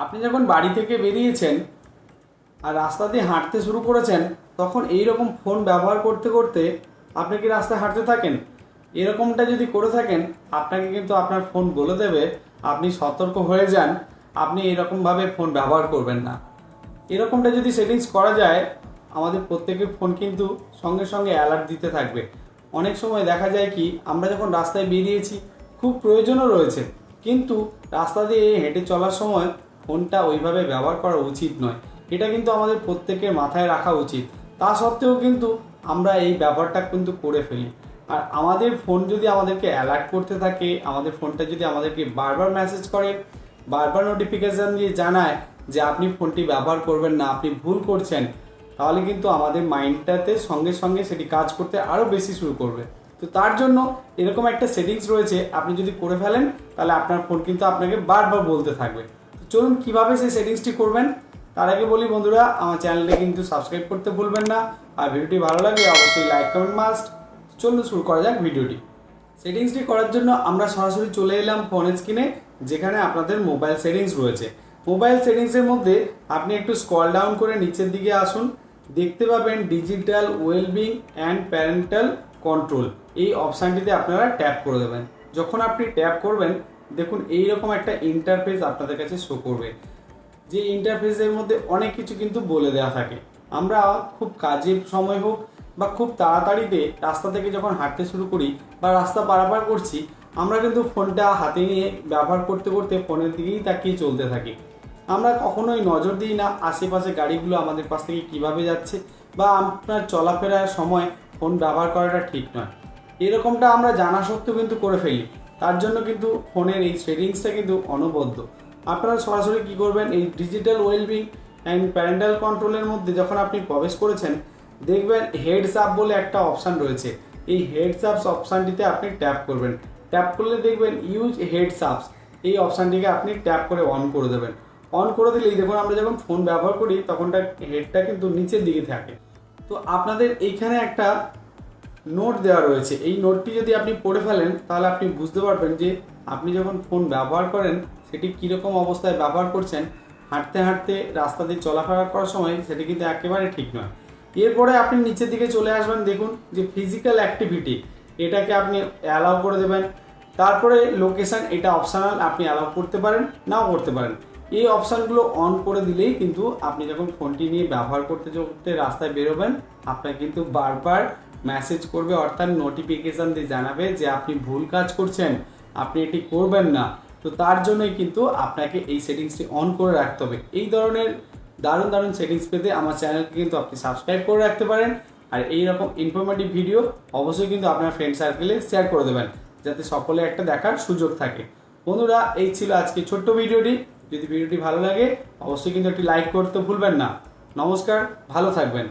আপনি যখন বাড়ি থেকে বেরিয়েছেন আর রাস্তা দিয়ে হাঁটতে শুরু করেছেন, তখন এই রকম ফোন ব্যবহার করতে করতে আপনি কি রাস্তায় হাঁটতে থাকেন? এরকমটা যদি করে থাকেন, আপনাকে কিন্তু আপনার ফোন বলে দেবে, আপনি সতর্ক হয়ে যান, আপনি এরকমভাবে ফোন ব্যবহার করবেন না। এরকমটা যদি সেটিংস করা যায়, আমাদের প্রত্যেকের ফোন কিন্তু সঙ্গে সঙ্গে অ্যালার্ট দিতে থাকবে। অনেক সময় দেখা যায় কি, আমরা যখন রাস্তায় বেরিয়েছি, খুব প্রয়োজনও রয়েছে। কিন্তু রাস্তা দিয়ে হেঁটে চলার সময় ফোনটা ওইভাবে ব্যবহার করা উচিত নয়, এটা কিন্তু আমাদের প্রত্যেকের মাথায় রাখা উচিত। তা সত্ত্বেও কিন্তু আমরা এই ব্যবহারটা কিন্তু করে ফেলি। আর আমাদের ফোন যদি আমাদেরকে অ্যালার্ট করতে থাকে, আমাদের ফোনটা যদি আমাদেরকে বারবার মেসেজ করে, বারবার নোটিফিকেশান দিয়ে জানায় যে আপনি ফোনটি ব্যবহার করবেন না, আপনি ভুল করছেন, তাহলে কিন্তু আমাদের মাইন্ডটাতে সঙ্গে সঙ্গে সেটি কাজ করতে আরও বেশি শুরু করবে। তো তার জন্য এরকম একটা সেটিংস রয়েছে, আপনি যদি করে ফেলেন, তাহলে আপনার ফোন কিন্তু আপনাকে বারবার বলতে থাকবে। চলুন কীভাবে সেই সেটিংসটি করবেন, তার আগে বলি বন্ধুরা, আমার চ্যানেলটা কিন্তু সাবস্ক্রাইব করতে ভুলবেন না, আর ভিডিওটি ভালো লাগলে অবশ্যই লাইক কমেন্ট মাস্ট চলুন শুরু করা যাক ভিডিওটি। সেটিংসটি করার জন্য আমরা সরাসরি চলে এলাম ফোনের স্ক্রিনে যেখানে আপনাদের মোবাইল সেটিংস রয়েছে। মোবাইল সেটিংসের মধ্যে আপনি একটু স্ক্রল ডাউন করে নিচের দিকে আসুন, দেখতে পাবেন digital wellbeing and parental control এই অপশানটিতে আপনারা ট্যাপ করে দেবেন। যখন আপনি ট্যাপ করবেন দেখুন এই রকম একটা ইন্টারফেস আপনাদের কাছে শো করবে। যে ইন্টারফেসের মধ্যে অনেক কিছু কিন্তু বলে দেওয়া থাকে। আমরা খুব কাজের সময় হোক বা খুব তাড়াতাড়িতে রাস্তা থেকে যখন হাঁটতে শুরু করি বা রাস্তা পারাপার করছি, আমরা কিন্তু ফোনটা হাতে নিয়ে ব্যবহার করতে করতে ফোনের দিকেই তাকিয়ে চলতে থাকি। আমরা কখনোই নজর দিই না আশেপাশে গাড়িগুলো আমাদের পাশ থেকে কীভাবে যাচ্ছে বা আপনার চলাফেরার সময় ফোন ব্যবহার করাটা ঠিক নয়। এরকমটা আমরা জানা সত্ত্বেও কিন্তু করে ফেলি। তার জন্য কিন্তু ফোনের এই সেটিংসটা কিন্তু অনবদ্য। আপনারা সরাসরি কি করবেন, এই ডিজিটাল ওয়েলবিং অ্যান্ড প্যারেন্টাল কন্ট্রোলের মধ্যে যখন আপনি প্রবেশ করেছেন, দেখবেন হেডস আপ বলে একটা অপশান রয়েছে। এই হেডস আপস অপশানটিতে আপনি ট্যাপ করবেন। ট্যাপ করলে দেখবেন ইউজ হেডস আপস এই অপশানটিকে আপনি ট্যাপ করে অন করে দেবেন। অন করে দিলেই দেখুন, আমরা যখন ফোন ব্যবহার করি, তখনটা হেডটা কিন্তু নিচের দিকে থাকে। তো আপনাদের এইখানে একটা নোট দেওয়া রয়েছে। এই নোটটি যদি আপনি পড়ে ফেলেন, তাহলে আপনি বুঝতে পারবেন যে আপনি যখন ফোন ব্যবহার করেন, সেটি কীরকম অবস্থায় ব্যবহার করছেন, হাঁটতে হাঁটতে রাস্তা দিয়ে চলাফেরা করার সময় সেটি কিন্তু একেবারে ঠিক নয়। এরপরে আপনি নিচের দিকে চলে আসবেন, দেখুন যে ফিজিক্যাল অ্যাক্টিভিটি এটাকে আপনি অ্যালাউ করে দেবেন। তারপরে লোকেশান এটা অপশনাল আপনি অ্যালাউ করতে পারেন, নাও করতে পারেন। এই অপশানগুলো অন করে দিলেই কিন্তু আপনি যখন ফোনটি নিয়ে ব্যবহার করতে করতে রাস্তায় বেরোবেন, আপনার কিন্তু বারবার মেসেজ করবে, অর্থাৎ নোটিফিকেশান দিয়ে জানাবে যে আপনি ভুল কাজ করছেন, আপনি এটি করবেন না। তো তার জন্যই কিন্তু আপনাকে এই সেটিংসটি অন করে রাখতে হবে। এই ধরনের দারুণ দারুণ সেটিংস পেতে আমার চ্যানেলকে কিন্তু আপনি সাবস্ক্রাইব করে রাখতে পারেন। আর এই রকম ইনফরমেটিভ ভিডিও অবশ্যই কিন্তু আপনার ফ্রেন্ড সার্কেলে শেয়ার করে দেবেন, যাতে সকলে একটা দেখার সুযোগ থাকে। বন্ধুরা, এই ছিল আজকে ছোট্ট ভিডিওটি। যদি ভিডিওটি ভালো লাগে, অবশ্যই কিন্তু একটি লাইক করতে ভুলবেন না। নমস্কার, ভালো থাকবেন।